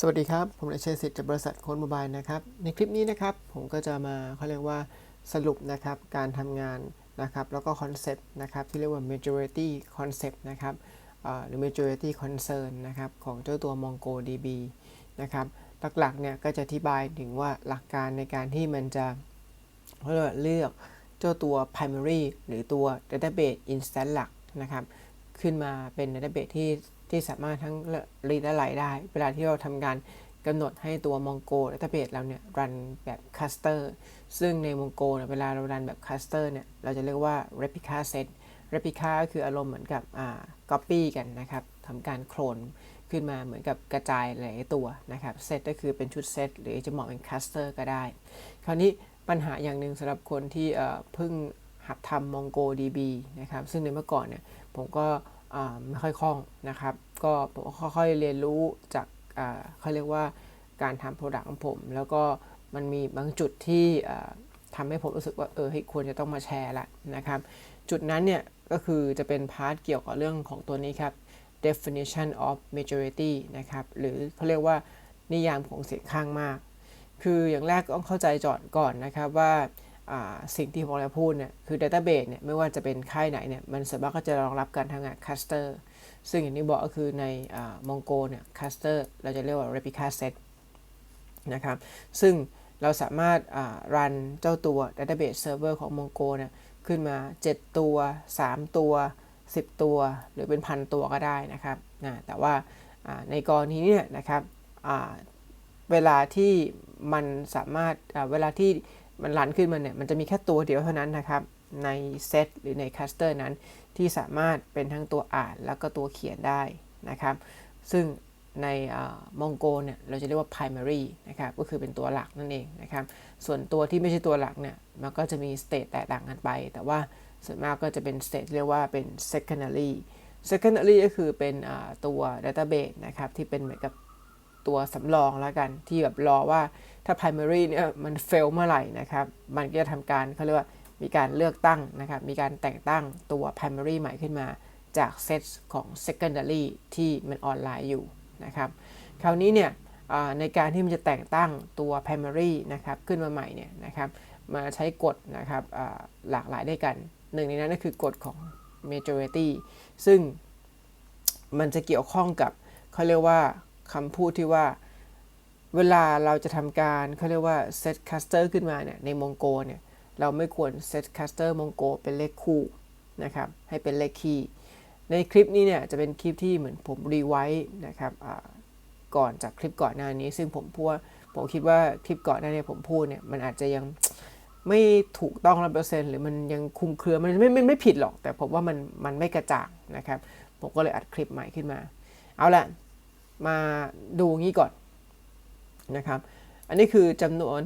สวัสดีครับ ผมนายเชษสิทธิ์จากบริษัทโค้ดโมบายนะครับ ในคลิปนี้นะครับผมก็จะมาเขาเรียกว่าสรุปนะครับการทำงานนะครับแล้วก็คอนเซปต์นะครับที่เรียกว่า majority concept นะครับหรือ majority concern นะครับของเจ้าตัว MongoDB นะครับหลักๆเนี่ยก็จะอธิบายถึงว่าหลักการในการที่มันจะเรียกว่าเลือกเจ้าตัว primary หรือตัว database instance หลักนะครับขึ้นมาเป็น database ที่ ที่สามารถทั้ง read และ write ได้ เวลาที่เราทำการกำหนดให้ตัว Mongo database เราเนี่ย run แบบ cluster ซึ่งใน Mongo เนี่ยเวลาเรา run แบบ cluster เนี่ยเราจะเรียกว่า replica set replica ก็คืออารมณ์เหมือนกับอ่า copy กันนะครับทำการโคลนขึ้นมาเหมือนกับกระจายหลายตัวนะครับ set ก็คือเป็นชุด set หรือจะเหมาะเป็น cluster ก็ได้ คราวนี้ปัญหาอย่างหนึ่งสำหรับคนที่เพิ่งหัดทำ MongoDB นะครับซึ่งในเมื่อก่อนเนี่ยผมก็ ไม่ค่อยคล่องนะครับ ก็ผมค่อยๆเรียนรู้จากเขาเรียกว่าการทำโปรดักต์ของผม แล้วก็มันมีบางจุดที่อ่าทำให้ผมรู้สึกว่าเออควรจะต้องมาแชร์ละนะครับ จุดนั้นเนี่ยก็คือจะเป็นพาร์ทเกี่ยวกับเรื่องของตัวนี้ครับ definition of majority นะครับหรือเขาเรียกว่านิยามของเสียงข้างมาก คืออย่างแรกต้องเข้าใจจอดก่อนนะครับว่า สิ่งที่ผมจะพูดเนี่ยคือ Database เนี่ยไม่ว่าจะเป็นค่ายไหนเนี่ยมันสามารถก็จะรองรับการทำงาน Cluster ซึ่งอย่างที่บอกก็คือในมอ่า Mongo เนี่ย Cluster เราจะเรียกว่า Replica Set นะครับซึ่งเราสามารถอ่า run เจ้าตัว Database Server ของ Mongo เนี่ยขึ้นมา 7 ตัว 3 ตัว 10 ตัว หรือเป็นพันตัวก็ได้นะครับนะแต่ว่าในกรณีเนี้นะครับเวลาที่มันสามารถเวลาที่ มันรันขึ้นมาเนี่ยมันจะมีแค่ตัวเดียวเท่านั้นนะครับ ในเซตหรือในคัสเตอร์นั้น ที่สามารถเป็นทั้งตัวอ่านแล้วก็ตัวเขียนได้นะครับ ซึ่งในมองโกเนี่ยเราจะเรียกว่า primary นะครับก็คือเป็นตัวหลักนั่นเองนะครับส่วนตัวที่ไม่ใช่ตัวหลักเนี่ยมันก็จะมีสเตตแตกต่างกันไป แต่ว่าส่วนมากก็จะเป็นสเตตเรียกว่าเป็น secondary secondary ก็คือเป็นตัว database นะครับที่เป็นเหมือนกับตัวสำรองแล้วกันที่แบบรอว่า ถ้า primary เนี่ยมัน fail เมื่อไหร่นะครับ มันก็จะทำการเขาเรียกว่ามีการเลือกตั้งนะครับ มีการแต่งตั้งตัว primary ใหม่ขึ้นมาจากเซตของ secondary ที่มันออนไลน์อยู่นะครับ คราวนี้เนี่ยในการที่มันจะแต่งตั้งตัว primary นะครับขึ้นมาใหม่เนี่ยนะครับ มาใช้กฎนะครับหลากหลายด้วยกัน หนึ่งในนั้นก็คือกฎของ majority ซึ่งมันจะเกี่ยวข้องกับเขาเรียกว่าคำพูดที่ว่า เวลาเราจะทำการเขาเรียกว่า set cluster ขึ้นมาเนี่ยใน Mongo เนี่ยเราไม่ควร set cluster Mongo เป็นเลขคู่นะครับให้เป็นเลขคีย์ในคลิปนี้เนี่ยจะเป็นคลิปที่เหมือนผมรีไวต์นะครับก่อนจากคลิปก่อนหน้านี้ ซึ่งผมพูดผมคิดว่าคลิปก่อนหน้านี้ผมพูดเนี่ยมันอาจจะยังไม่ถูกต้องร้อเปอร์เซ็นต์หรือมันยังคุมเครือมันไม่ไม่ไม่ผิดหรอก แต่ผมว่ามันมันไม่กระจ่างนะครับ ผมก็เลยอัดคลิปใหม่ขึ้นมา เอาละมาดูงี้ก่อน นะครับ อันนี้คือจำนวน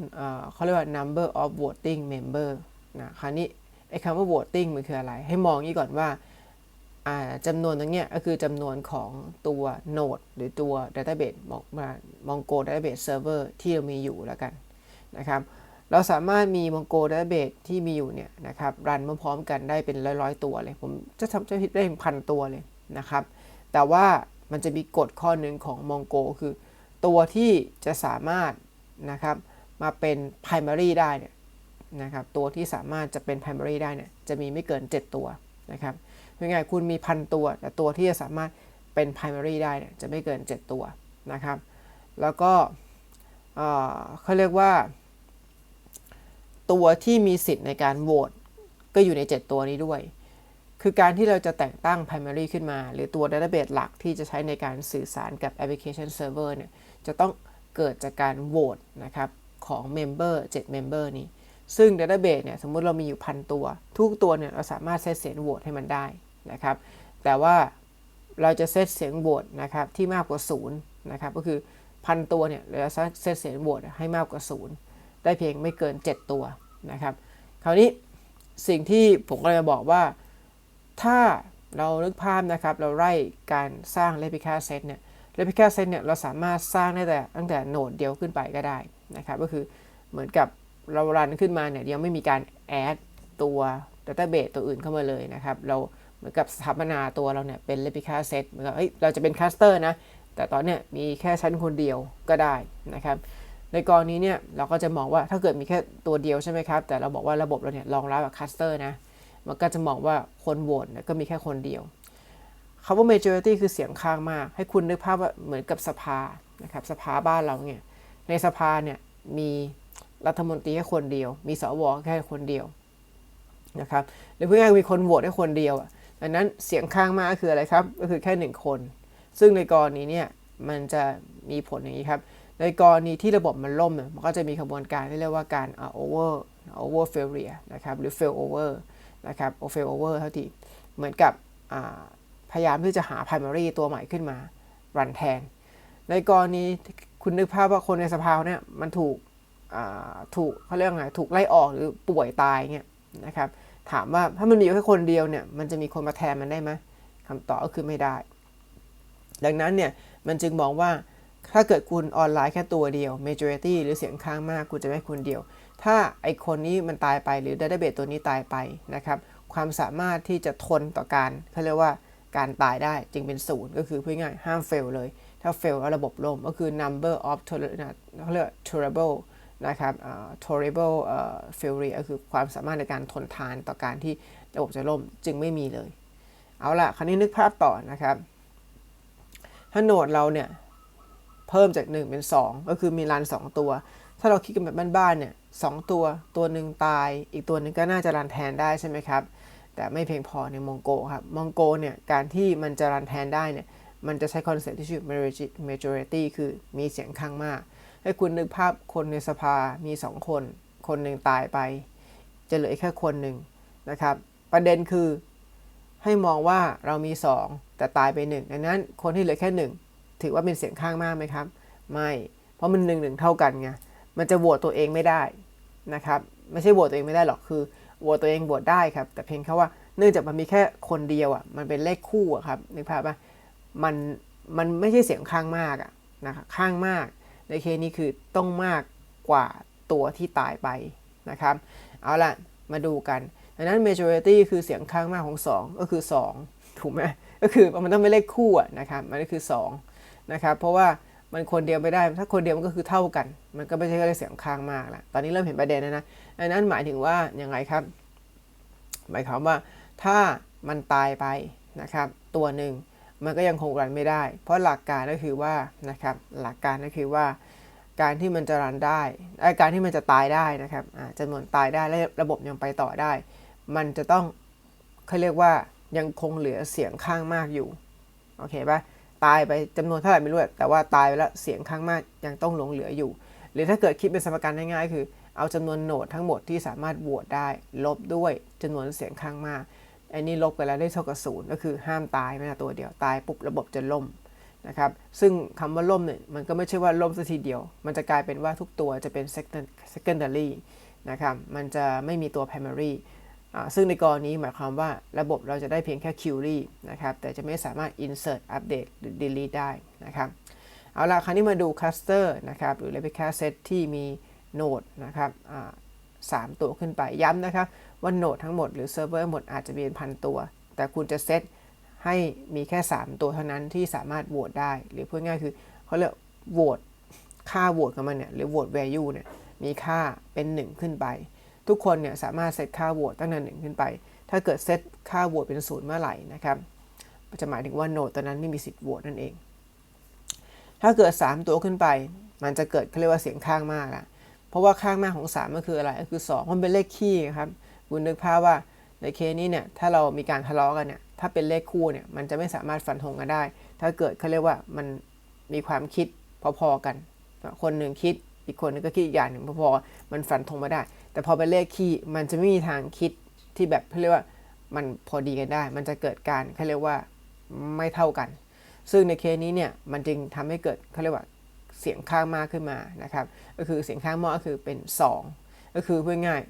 เขาเรียกว่า number of voting member นะคราวนี้ไอ้คำว่า voting มันคืออะไร ให้มองงี้ก่อนว่าจำนวนตรงเนี้ยก็คือจำนวนของตัว node หรือตัว database บอกมา Mongo database server ที่เรามีอยู่แล้วกันนะครับ เราสามารถมี Mongo database ที่มีอยู่เนี่ยนะครับรันพร้อมๆกันได้เป็นร้อยๆตัวเลย ผมจะทำจะพิดได้เป็นพันตัวเลยนะครับ แต่ว่ามันจะมีกฎข้อหนึ่งของ Mongo คือ ตัวที่จะสามารถนะครับมาเป็น primary ได้เนี่ยนะครับตัวที่สามารถจะเป็น primary ได้เนี่ยจะมีไม่เกิน 7 ตัวนะครับยังไงคุณมีพันตัว แต่ตัวที่จะสามารถเป็น primary ได้เนี่ยจะไม่เกิน 7 ตัวนะครับ แล้วก็เขาเรียกว่า ตัวที่มีสิทธิ์ในการโหวตก็อยู่ใน 7 ตัวนี้ด้วย คือการที่เราจะแต่งตั้ง primary ขึ้นมา หรือตัว database หลักที่จะใช้ในการสื่อสารกับ application server เนี่ย จะต้องเกิดจากการโหวตนะครับ ของ member 7 member นี้ ซึ่ง database เนี่ย สมมุติเรามีอยู่พันตัว ทุกตัวเนี่ย เราสามารถเซตเสียงโหวตให้มันได้นะครับ แต่ว่าเราจะเซตเสียงโหวตนะครับ ที่มากกว่า 0 นะครับ ก็คือพันตัวเนี่ยเราจะเซตเสียงโหวตให้มากกว่า 0 ได้เพียงไม่เกิน 7 ตัวนะครับ คราวนี้สิ่งที่ผมก็เลยบอกว่า ถ้าเรานึกภาพนะครับ เราไล่การสร้าง replica set เนี่ย replica set เนี่ย เราสามารถสร้างได้แต่ตั้งแต่โหนดเดียวขึ้นไปก็ได้นะครับ ก็คือเหมือนกับเรารันขึ้นมาเนี่ยยังไม่มีการ add ตัว database ตัวอื่นเข้ามาเลยนะครับ เราเหมือนกับสถาปนาตัวเราเนี่ยเป็น replica set เหมือนกับเฮ้ยเราจะเป็น cluster นะ แต่ตอนเนี้ยมีแค่ชั้นคนเดียวก็ได้นะครับ ในกรณีเนี่ยเราก็จะมองว่าถ้าเกิดมีแค่ตัวเดียวใช่ไหมครับ แต่เราบอกว่าระบบเราเนี่ยรองรับกับคัสเตอร์นะ มันก็จะมองว่าคนโหวตเนี่ยก็มีแค่คนเดียวคำว่า majority คือเสียงข้างมาก ให้คุณนึกภาพว่าเหมือนกับสภานะครับสภาบ้านเราเนี่ยในสภาเนี่ยมีรัฐมนตรีแค่คนเดียว มีสวแค่คนเดียวนะครับหรือเพื่อให้มีคนโหวตให้คนเดียวอะดังนั้นเสียงข้างมากคืออะไรครับ ก็คือแค่หนึ่งคน ซึ่งในกรณีเนี่ยมันจะมีผลอย่างนี้ครับ ในกรณีที่ระบบมันล่มเนี่ยมันก็จะมีกระบวนการที่เรียกว่าการ over over failure นะครับหรือ fail over นะครับ fail over เท่าที่เหมือนกับพยายามที่จะหา primary ตัวใหม่ขึ้นมา รันแทน ในกรณีคุณนึกภาพว่าคนในสภาเนี่ยมันถูกถูกเขาเรียกไงถูกไล่ออกหรือป่วยตายเนี่ยนะครับถามว่าถ้ามันมีแค่คนเดียวเนี่ยมันจะมีคนมาแทนมันได้ไหมคำตอบก็คือไม่ได้ ดังนั้นเนี่ยมันจึงมองว่าถ้าเกิดคุณออนไลน์แค่ตัวเดียว majority หรือเสียงข้างมากคุณจะไม่คนเดียว ถ้าไอคนนี้มันตายไปหรือ database ตัวนี้ตายไปนะครับความสามารถที่จะทนต่อการเขาเรียกว่าการตายได้จึงเป็นศูนย์ก็คือพูดง่ายห้าม fail เลย ถ้า fail แล้วระบบล่มก็คือ number of เขาเรียก tolerable นะครับ tolerable failure ก็คือความสามารถในการทนทานต่อการที่ระบบจะล่มจึงไม่มีเลย เอาละคราวนี้นึกภาพต่อนะครับ ถ้าโหนดเราเนี่ย เพิ่มจาก 1 เป็น 2 ก็คือมีรัน 2 ตัว ถ้าเราคิดกันแบบบ้านๆเนี่ยสตัวตัวหนึ่งตาย อีกตัวหนึ่งก็น่าจะรันแทนได้ใช่ไหมครับ แต่ไม่เพียงพอในมองโกครับมองโกเนี่ยการที่มันจะรันแทนได้เนี่ยมันจะใช้คอนเซ็ปต์ที่ชื่อ majority คือมีเสียงข้างมาก ให้คุณนึกภาพคนในสภามี 2 คน คนหนึ่งตายไป จะเหลือแค่คนหนึ่งนะครับ ประเด็นคือให้มองว่าเรามี 2 แต่ตายไป1ดังนั้นคนที่เหลือแค่ 1 ถือว่าเป็นเสียงข้างมากไหมครับ ไม่ เพราะมันหนึ่งหนึ่งเท่ากันไง มันจะโหวตตัวเองไม่ได้นะครับไม่ใช่โหวตตัวเองไม่ได้หรอกคือโหวตตัวเองโหวตได้ครับ แต่เพียงแค่ว่าเนื่องจากมันมีแค่คนเดียวอะมันเป็นเลขคู่อะครับนึกภาพป่ะมันมันไม่ใช่เสียงข้างมากอะนะครับข้างมากในเคสนี้คือต้องมากกว่าตัวที่ตายไปนะครับ เอาละมาดูกันดังนั้น majority คือเสียงข้างมากของ 2 ก็คือ 2 ถูกไหมก็คือมันต้องเป็นเลขคู่นะครับมันก็คือ2นะครับเพราะว่า มันคนเดียวไม่ได้ ถ้าคนเดียวมันก็คือเท่ากัน มันก็ไม่ใช่เลขเสียงข้างมากละตอนนี้เริ่มเห็นประเด็นแล้วนะดังนั้นหมายถึงว่าย่างไรครับ หมายความว่าถ้ามันตายไปนะครับ ตัวหนึ่งมันก็ยังคงรันไม่ได้ เพราะหลักการก็คือว่านะครับ หลักการก็คือว่า การที่มันจะรันได้การที่มันจะตายได้นะครับจำนวนตายได้และระบบยังไปต่อได้ มันจะต้องเขาเรียกว่ายังคงเหลือเสียงข้างมากอยู่ โอเคปะ ตายไปจำนวนเท่าไหร่ไม่รู้แต่ว่าตายไปแล้วเสียงข้างมากยังต้องหลงเหลืออยู่ หรือถ้าเกิดคิดเป็นสมการง่ายๆคือ เอาจำนวนโหนดทั้งหมดที่สามารถโหวตได้ลบด้วยจำนวนเสียงข้างมากอันนี้ลบไปแล้วได้เท่ากับศูนย์ก็คือห้ามตายไม่นะตัวเดียวตายปุ๊บระบบจะล่มนะครับซึ่งคำว่าล่มเนี่ยมันก็ไม่ใช่ว่าล่มสัทีเดียว มันจะกลายเป็นว่าทุกตัวจะเป็น secondary นะครับมันจะไม่มีตัว primary ซึ่งในกรณีหมายความว่าระบบเราจะได้เพียงแค่ query นะครับ แต่จะไม่สามารถ insert update หรือ delete ได้นะครับ เอาละคราวนี้มาดู cluster นะครับ หรือ replica set ที่มีโนดนะครับสามตัวขึ้นไปย้ำนะครับ ว่าโนดทั้งหมดหรือเซิร์ฟเวอร์หมดอาจจะเป็นพันตัว แต่คุณจะเซตให้มีแค่ 3 ตัวเท่านั้นที่สามารถโหวตได้ หรือพูดง่ายคือเขาเรียกโหวตค่าโหวตของมันเนี่ยหรือโหวต value เนี่ยมีค่าเป็น 1 ขึ้นไป ทุกคนเนี่ยสามารถเซตค่าโหวตตั้งแต่หนึ่งขึ้นไป ถ้าเกิดเซตค่าโหวตเป็นศูนย์เมื่อไหร่นะครับจะหมายถึงว่าโนดตัวนั้นไม่มีสิทธิ์โหวตนั่นเอง ถ้าเกิด 3 ตัวขึ้นไป มันจะเกิดเขาเรียกว่าเสียงข้างมากละเพราะว่าข้างมากของ 3 ก็คืออะไร ก็คือ 2 มันเป็นเลขคี่ครับคุณนึกภาพว่าในเคสนี้เนี่ย ถ้าเรามีการทะเลาะกันเนี่ย ถ้าเป็นเลขคู่เนี่ย มันจะไม่สามารถฟันธงกันได้ ถ้าเกิดเขาเรียกว่ามันมีความคิดพอๆกัน คนหนึ่งคิด อีกคนนึงก็คิดอีกอย่างหนึ่งพอๆมันฟันธงไม่ได้ แต่พอเป็นเลขคี่มันจะไม่มีทางคิดที่แบบเขาเรียกว่ามันพอดีกันได้ มันจะเกิดการเขาเรียกว่าไม่เท่ากัน ซึ่งในเคสนี้เนี่ยมันจึงทำให้เกิดเขาเรียกว่าเสียงข้างมากขึ้นมานะครับ ก็คือเสียงข้างมากก็คือเป็น 2 ก็คือเพื่อง่าย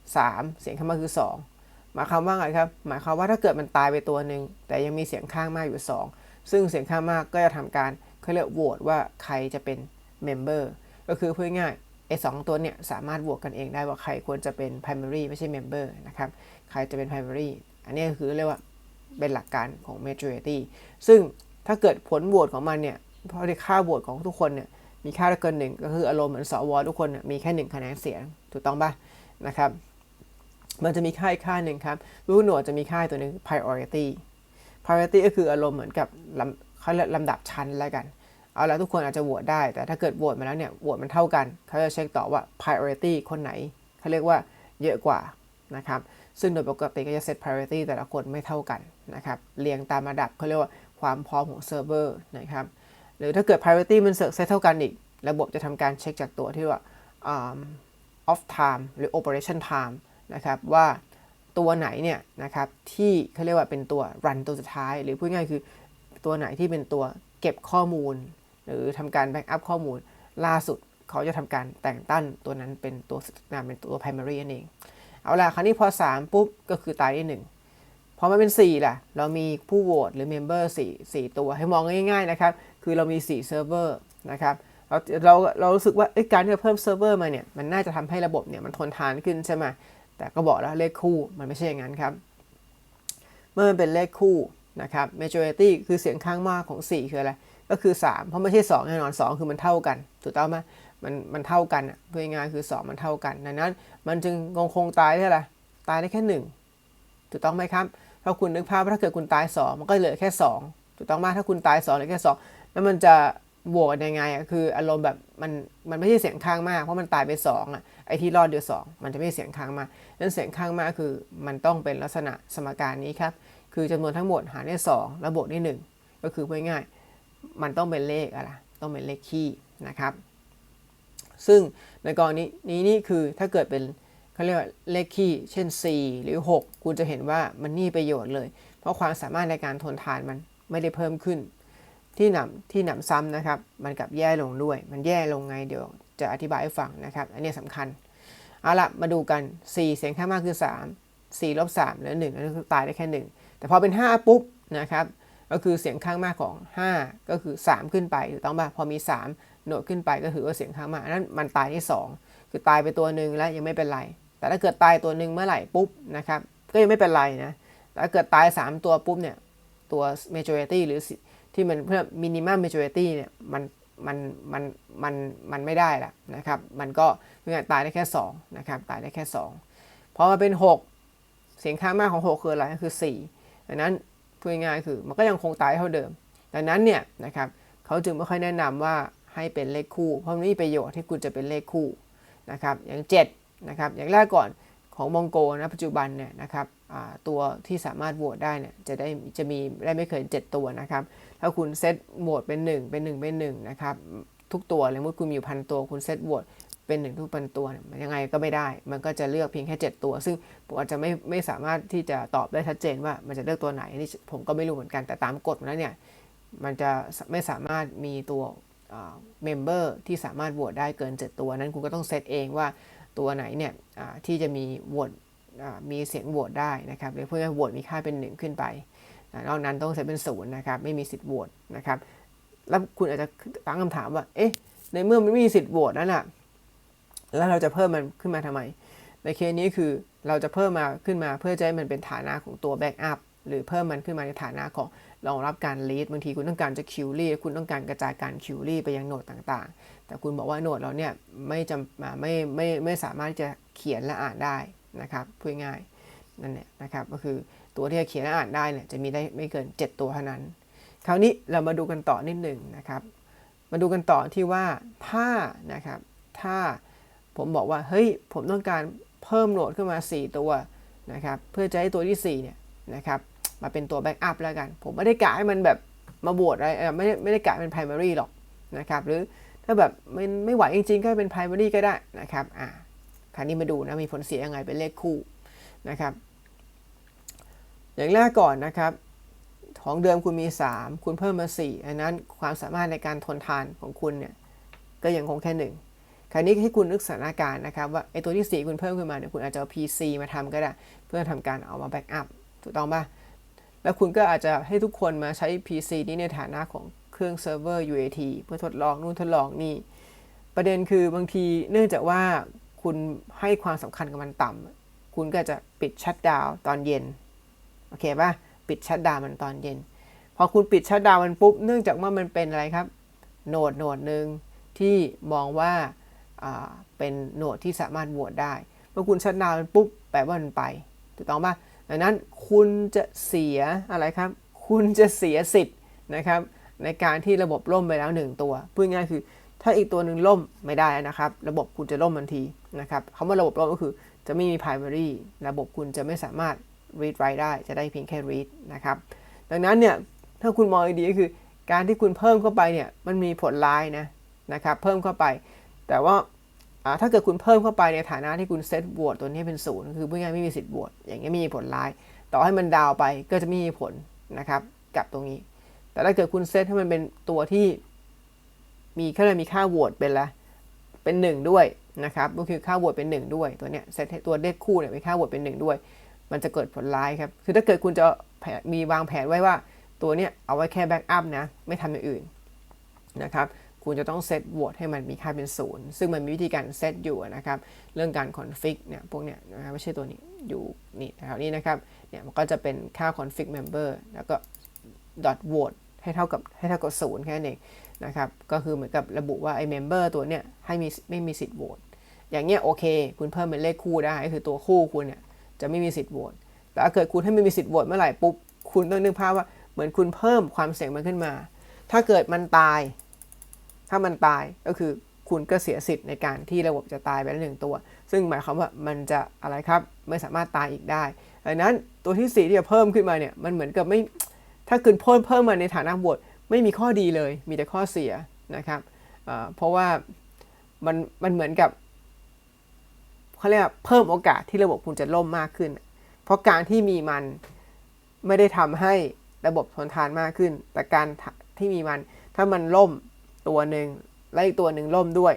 3 เสียงข้างมากคือ 2 หมายความว่าไงครับ หมายความว่าถ้าเกิดมันตายไปตัวหนึ่งแต่ยังมีเสียงข้างมากอยู่ 2 ซึ่งเสียงข้างมากก็จะทำการเขาเรียกโหวตว่าใครจะเป็นเมมเบอร์ก็คือเพื่อง่าย ไอ้สตัวเนี่ยสามารถโหวตกันเองได้ว่าใครควรจะเป็น primary ไม่ใช่ member นะครับ ใครจะเป็น primary อันนี้คือเรียกว่าเป็นหลักการของ majority ซึ่งถ้าเกิดผลโหวตของมันเนี่ยเพราะที่ค่าโหวตของทุกคนเนี่ยมีค่าเกินหนึ่งก็คืออารมณ์เหมือนสวทุกคนนมีแค่หนึ่งคะแนนเสียงถูกต้องปะนะครับ มันจะมีค่าอีกค่าหนึ่งครับรู้หน่วยจะมีค่าตัวหนึ่ง priority priority ก็คืออารมณ์เหมือนกับลำเขาเรียกลำดับชั้นแล้วกัน เอาละทุกคนอาจจะโหวตได้ แต่ถ้าเกิดโหวตมาแล้วเนี่ยโหวตมันเท่ากัน เขาจะเช็คต่อว่า priority คนไหน เขาเรียกว่าเยอะกว่านะครับ ซึ่งโดยปกติก็จะ set priority แต่ละคนไม่เท่ากันนะครับ เรียงตามระดับเขาเรียกว่าความพร้อมของเซิร์ฟเวอร์นะครับ หรือถ้าเกิด priority มันเสิร์ฟเซตเท่ากันอีก ระบบจะทำการเช็คจากตัวที่ว่า off time หรือ operation time นะครับว่าตัวไหนเนี่ยนะครับที่เขาเรียกว่าเป็นตัว run ตัวสุดท้าย หรือพูดง่ายคือตัวไหนที่เป็นตัวเก็บข้อมูล หรือทำการ backup ข้อมูลล่าสุดเขาจะทำการแต่งตั้งตัวนั้นเป็นตัวงานเป็นตัว primary นั่นเอง เอาล่ะคราวนี้พอ 3 ปุ๊บ ก็คือตายที่1พอมันเป็น 4 ล่ะ เรามีผู้โหวตหรือ member 4 4 ตัวให้มองง่าย ๆ นะครับ คือเรามี 4 เซิร์ฟเวอร์นะครับเราเราเรารู้สึกว่าการที่เราเพิ่มเซิร์ฟเวอร์มาเนี่ยมันน่าจะทำให้ระบบเนี่ยมันทนทานขึ้นใช่ไหมแต่ก็บอกแล้วเลขคู่มันไม่ใช่อย่างนั้นครับ เมื่อมันเป็นเลขคู่นะครับ majority คือเสียงข้างมากของ 4 คืออะไร ก็คือ 3 เพราะไม่ใช่ 2 แน่นอน 2 คือมันเท่ากัน ถูกต้องไหมมันมันเท่ากันอะพูดง่ายๆคือ 2 มันเท่ากันดังนั้น มันจึงคงคงตายได้ละตายได้แค่ 1 ถูกต้องไหมครับถ้าคุณนึกภาพว่าถ้าเกิดคุณตาย 2 มันก็เหลือแค่ 2 ถูกต้องมากถ้าคุณตาย2เหลือแค่ 2 แล้วมันจะบวกยังไงอะคืออารมณ์แบบมันมันไม่ใช่เสียงข้างมากเพราะมันตายไป2อะไอ้ที่รอดเดียว2มันจะไม่เสียงข้างมากนั้นเสียงข้างมากคือมันต้องเป็นลักษณะสมการนี้ครับคือจำนวนทั้งหมดหารด้วย2แล้วบวกด้วย1ก็คือง่ายๆ มันต้องเป็นเลขอะไรต้องเป็นเลขคี่นะครับ ซึ่งในกรณีนี้นี่คือถ้าเกิดเป็นเขาเรียกว่าเลขคี่เช่น 4 หรือ 6 คุณจะเห็นว่ามันนี่ประโยชน์เลย เพราะความสามารถในการทนทานมันไม่ได้เพิ่มขึ้น ที่หนำที่หนำซ้ำนะครับ มันกลับแย่ลงด้วย มันแย่ลงไงเดี๋ยวจะอธิบายให้ฟังนะครับ อันนี้สำคัญเอาละมาดูกัน 4 เสียงข้างมากคือ 3 4ลบ3เหลือ1อันนี้คือตายได้แค่ 1 แต่พอเป็น 5 ปุ๊บนะครับ ก็คือเสียงข้างมากของ 5 ก็คือ 3 ขึ้นไปถูกต้องป่ะพอมี 3โหนดขึ้นไปก็ถือว่าเสียงข้างมากนั้นมันตายที่ 2 คือตายไปตัวหนึ่งแล้วยังไม่เป็นไร แต่ถ้าเกิดตายตัวหนึ่งเมื่อไหร่ปุ๊บนะครับก็ยังไม่เป็นไรนะแต่ถ้าเกิดตาย 3 ตัวปุ๊บเนี่ยตัว majority หรือที่มันเพื่อ minimum majority เนี่ยมันมันมันมันมันไม่ได้ละนะครับ มันก็เพื่อตายได้แค่2นะครับตายได้แค่ 2 พอมาเป็น 6 เสียงข้างมากของ 6 คืออะไรก็คือ4ดังนั้น พูดง่ายๆคือ มันก็ยังคงตายเท่าเดิม ดังนั้นเนี่ยนะครับเขาจึงไม่ค่อยแนะนำว่าให้เป็นเลขคู่ เพราะมันมีประโยชน์ที่คุณจะเป็นเลขคู่นะครับอย่าง7นะครับอย่างแรกก่อนของมองโกนะปัจจุบันเนี่ยนะครับตัวที่สามารถโหวตได้เนี่ยจะได้จะมีได้ไม่เกิน7 ตัวนะครับ ถ้าคุณเซตโหวตเป็น 1 เป็น 1 เป็น1นะครับทุกตัวเลยเมื่อคุณมีอยู่พันตัวคุณเซตโหวต เป็นหนึ่งทุกพันตัวมันยังไงก็ไม่ได้ มันก็จะเลือกเพียงแค่ 7 ตัว ซึ่งผมอาจจะไม่ไม่สามารถที่จะตอบได้ชัดเจนว่ามันจะเลือกตัวไหนนี่ผมก็ไม่รู้เหมือนกันแต่ตามกฎแล้วเนี่ยมันจะไม่สามารถมีตัวเมมเบอร์ที่สามารถโหวตได้เกิน 7 ตัวนั้นคุณก็ต้องเซตเองว่าตัวไหนเนี่ยที่จะมีโหวตมีเสียงโหวตได้นะครับหรือเพื่อโหวตมีค่าเป็น 1 ขึ้นไปนอกนั้นต้องเซตเป็นศูนย์นะครับไม่มีสิทธิ์โหวตนะครับแล้วคุณอาจจะตั้งคำถามว่าเอ๊ะในเมื่อไม่มีสิทธิ์โหวตนั่นแหะ แล้วเราจะเพิ่มมันขึ้นมาทำไม ในเคสนี้คือเราจะเพิ่มมาขึ้นมาเพื่อจะให้มันเป็นฐานะของตัวแบ็กอัพหรือเพิ่มมันขึ้นมาในฐานะของรองรับการลีดบางทีคุณต้องการจะคิวรี่คุณต้องการกระจายการคิวรี่ไปยังโหนดต่างๆ แต่คุณบอกว่าโหนดเราเนี่ยไม่จำไม่ไม่ไม่สามารถจะเขียนและอ่านได้นะครับพูดง่ายนั่นแหละนะครับก็คือตัวที่จะเขียนและอ่านได้เนี่ยจะมีได้ไม่เกิน 7 ตัวเท่านั้น คราวนี้เรามาดูกันต่อนิดหนึ่งนะครับ มาดูกันต่อที่ว่าถ้านะครับถ้า ผมบอกว่าเฮ้ยผมต้องการเพิ่มโหนดขึ้นมา 4 ตัวนะครับเพื่อจะให้ตัวที่4เนี่ยนะครับมาเป็นตัวแบ็กอัพแล้วกัน ผมไม่ได้กะให้มันแบบมาบวชอะไรไม่ได้ไม่ได้กะเป็น primary หรอกนะครับหรือถ้าแบบไม่ไม่ไหวจริงๆ ก็เป็น primary ก็ได้นะครับอ่าคราวนี้มาดูนะมีผลเสียยังไงเป็นเลขคู่นะครับ อย่างแรกก่อนนะครับของเดิมคุณมี 3 คุณเพิ่มมา4อันนั้นความสามารถในการทนทานของคุณเนี่ยก็ยังคงแค่1 คราวนี้ให้คุณนึกสถานการณ์นะครับว่าไอตัวที่ 4 คุณเพิ่มขึ้นมาเนี่ยคุณอาจจะเอา PC มาทำก็ได้ เพื่อทำการเอามาแบ็กอัพถูกต้องปะแล้วคุณก็อาจจะให้ทุกคนมาใช้ PC นี้ในฐานะของเครื่องเซิร์ฟเวอร์ UAT เพื่อทดลองนู่นทดลองนี่ประเด็นคือบางทีเนื่องจากว่าคุณให้ความสำคัญกับมันต่ำคุณก็จะปิดชัดดาวตอนเย็นโอเคป่ะปิดชัดดาวมันตอนเย็น พอคุณปิดชัดดาวมันปุ๊บเนื่องจากว่ามันเป็นอะไรครับโหนดโหนดหนึ่งที่มองว่า เป็นโหนดที่สามารถโหวตได้ เมื่อคุณชัดดาวน์ปุ๊บแปลว่ามันไป ถูกต้องป่ะดังนั้นคุณจะเสียอะไรครับ คุณจะเสียสิทธิ์นะครับ ในการที่ระบบล่มไปแล้วหนึ่งตัวพูดง่ายคือ ถ้าอีกตัวหนึ่งล่มไม่ได้นะครับ ระบบคุณจะล่มทันทีนะครับคำว่าระบบล่มก็คือจะไม่มี primary ระบบคุณจะไม่สามารถ read write ได้จะได้เพียงแค่ read นะครับ ดังนั้นเนี่ยถ้าคุณมองดีก็คือ การที่คุณเพิ่มเข้าไปเนี่ยมันมีผลร้ายนะนะครับ เพิ่มเข้าไป แต่ว่า ถ้าเกิดคุณเพิ่มเข้าไปในฐานะที่คุณเซตบวตตัวนี้เป็นศูนย์คือพูดง่ายไม่มีสิทธิ์บวตอย่างนี้ไม่มีผลร้าย ต่อให้มันดาวไปก็จะไม่มีผลนะครับกับตรงนี้ แต่ถ้าเกิดคุณเซตให้มันเป็นตัวที่มีแค่มีค่าโหวตเป็นละเป็นหนึ่งด้วยนะครับก็คือค่าโหวตเป็นหนึ่งด้วยตัวเนี้ยเซตตัวเลขคู่เนี่ยมีค่าโหวตเป็นหนึ่งด้วย มันจะเกิดผลร้ายครับคือถ้าเกิดคุณจะมีวางแผนไว้ว่าตัวเนี้ยเอาไว้แค่แบ็กอัพนะไม่ทำอย่างอื่นนะครับ คุณจะต้องเซตโหวตให้มันมีค่าเป็นศูนย์ซึ่งมันมีวิธีการเซตอยู่นะครับ เรื่องการคอนฟิกเนี่ยพวกเนี้ยนะครับไม่ใช่ตัวนี้อยู่นี่แถวนี้นะครับเนี่ยมันก็จะเป็นค่า config member แล้วก็ dot vote ให้เท่ากับให้เท่ากับศูนย์แค่นั้นเองนะครับ ก็คือเหมือนกับระบุว่าไอ้ member ตัวเนี้ยให้มีไม่มีสิทธิ์โหวตอย่างเงี้ยโอเค คุณเพิ่มเป็นเลขคู่ได้ก็คือตัวคู่คุณเนี่ยจะไม่มีสิทธิ์โหวตแต่ถ้าเกิดคุณให้ไม่มีสิทธิ์โหวตเมื่อไหร่ปุ๊บคุณต้องนึกภาพว่าเหมือนคุณเพิ่มความเสี่ยงมันขึ้นมา ถ้าเกิดมันตาย ถ้ามันตายก็คือคุณก็เสียสิทธิ์ในการที่ระบบจะตายไปแล้วหนึ่งตัว ซึ่งหมายความว่ามันจะอะไรครับไม่สามารถตายอีกได้ดังนั้นตัวที่สี่ที่จะเพิ่มขึ้นมาเนี่ยมันเหมือนกับไม่ถ้าคุณเพิ่มเพิ่มมาในฐานะบวชไม่มีข้อดีเลยมีแต่ข้อเสียนะครับเพราะว่ามันมันเหมือนกับเขาเรียกว่าเพิ่มโอกาสที่ระบบคุณจะล่มมากขึ้น เพราะการที่มีมันไม่ได้ทำให้ระบบทนทานมากขึ้น แต่การที่มีมันถ้ามันล่ม ตัวหนึ่งและอีกตัวหนึ่งล่มด้วย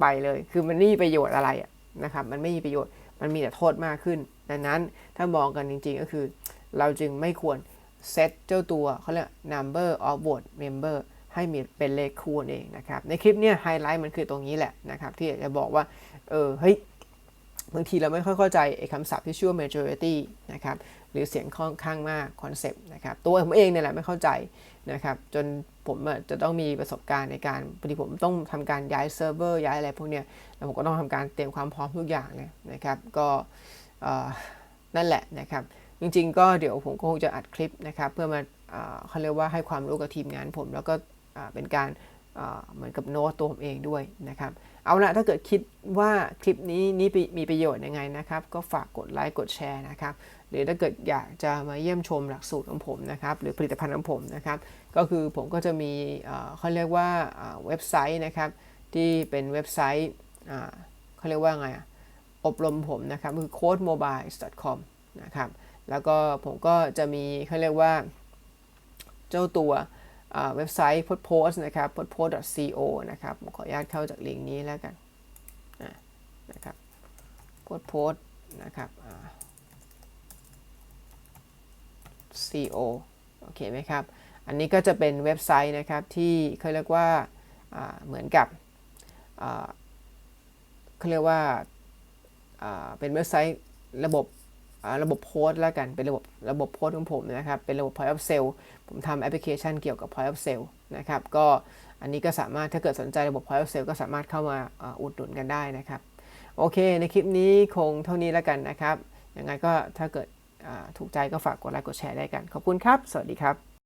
ไปเลย คือมันไม่มีประโยชน์อะไรอะนะครับ มันไม่มีประโยชน์ มันมีแต่โทษมากขึ้น ดังนั้นถ้ามองกันจริง ๆ ก็คือ เราจึงไม่ควรเซตเจ้าตัวเขาเรียก number of vote member ให้มีเป็นเลขคูณเองนะครับ ในคลิปเนี้ยไฮไลท์มันคือตรงนี้แหละนะครับ ที่อยากจะบอกว่า เออ เฮ้ย บางทีเราไม่ค่อยเข้าใจไอ้คำศัพท์ที่ชื่อว่า majority นะครับ หรือเสียงค่อนข้างมาก คอนเซปต์นะครับ ตัวผมเองเนี่ยแหละไม่เข้าใจ นะครับจนผมจะต้องมีประสบการณ์ในการพอดีผมต้องทำการย้ายเซิร์ฟเวอร์ย้ายอะไรพวกเนี้ยแล้วผมก็ต้องทำการเตรียมความพร้อมทุกอย่างเนี่ยนะครับก็นั่นแหละนะครับจริง ๆ ก็เดี๋ยวผมก็คงจะอัดคลิปนะครับเพื่อมาเขาเรียกว่าให้ความรู้กับทีมงานผมแล้วก็เป็นการ เหมือนกับโน้ตตัวผมเองด้วยนะครับ เอาละถ้าเกิดคิดว่าคลิปนี้นี่มีประโยชน์ยังไงนะครับ ก็ฝากกดไลค์กดแชร์นะครับ หรือถ้าเกิดอยากจะมาเยี่ยมชมหลักสูตรของผมนะครับ หรือผลิตภัณฑ์ของผมนะครับ ก็คือผมก็จะมีเขาเรียกว่าเว็บไซต์นะครับ ที่เป็นเว็บไซต์เขาเรียกว่าไงอบรมผมนะครับ คือ codemobile.com นะครับ แล้วก็ผมก็จะมีเขาเรียกว่าเจ้าตัว เว็บไซต์ p o d p o s t นะครับ p o d p o s t co นะครับขออนุญาตเข้าจากลิงก์นี้แล้วกันนะครับ p o d p o s t นะครับ co โอเคไหมครับ อันนี้ก็จะเป็นเว็บไซต์นะครับที่เขาเรียกว่าเหมือนกับเขาเรียกว่าเป็นเว็บไซต์ระบบ ระบบโพสต์แล้วกัน เป็นระบบระบบโพสต์ของผมนะครับ เป็นระบบ point of sale ผมทำแอปพลิเคชันเกี่ยวกับ point of sale นะครับ ก็อันนี้ก็สามารถถ้าเกิดสนใจระบบ point of sale ก็สามารถเข้ามาอุดหนุนกันได้นะครับ โอเค ในคลิปนี้คงเท่านี้แล้วกันนะครับ ยังไงก็ถ้าเกิดถูกใจก็ฝากกดไลค์กดแชร์ได้กัน ขอบคุณครับ สวัสดีครับ